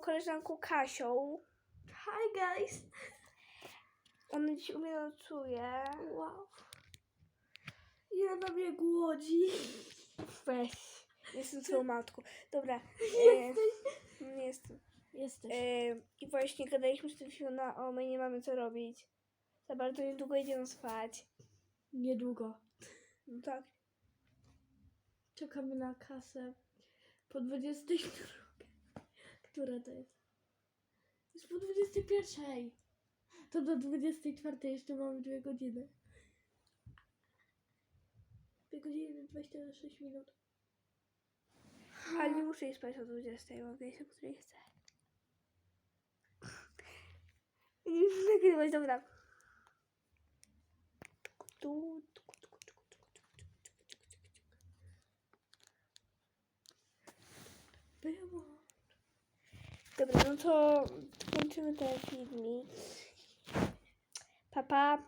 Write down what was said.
koleżanką Kasią. Hi guys. Ona dziś u mnie nocuje. Wow. Ile na mnie głodzi. Weź. Jestem twoją matką. Dobra. E, nie jestem. Jesteś. E, I właśnie gadaliśmy z tym filmem, o my nie mamy co robić. Za bardzo niedługo idziemy spać. Niedługo. No tak. Czekamy na kasę. Po 22. Która to jest? Jest po 21. To do 24 jeszcze mamy dwie godziny. Dwie godziny 26 minut. Ale nie muszę iść spać o 20, mogę iść o której chcę. Nagrywać, dobra. Dobra, no to kończymy ten filmik. Pa, pa.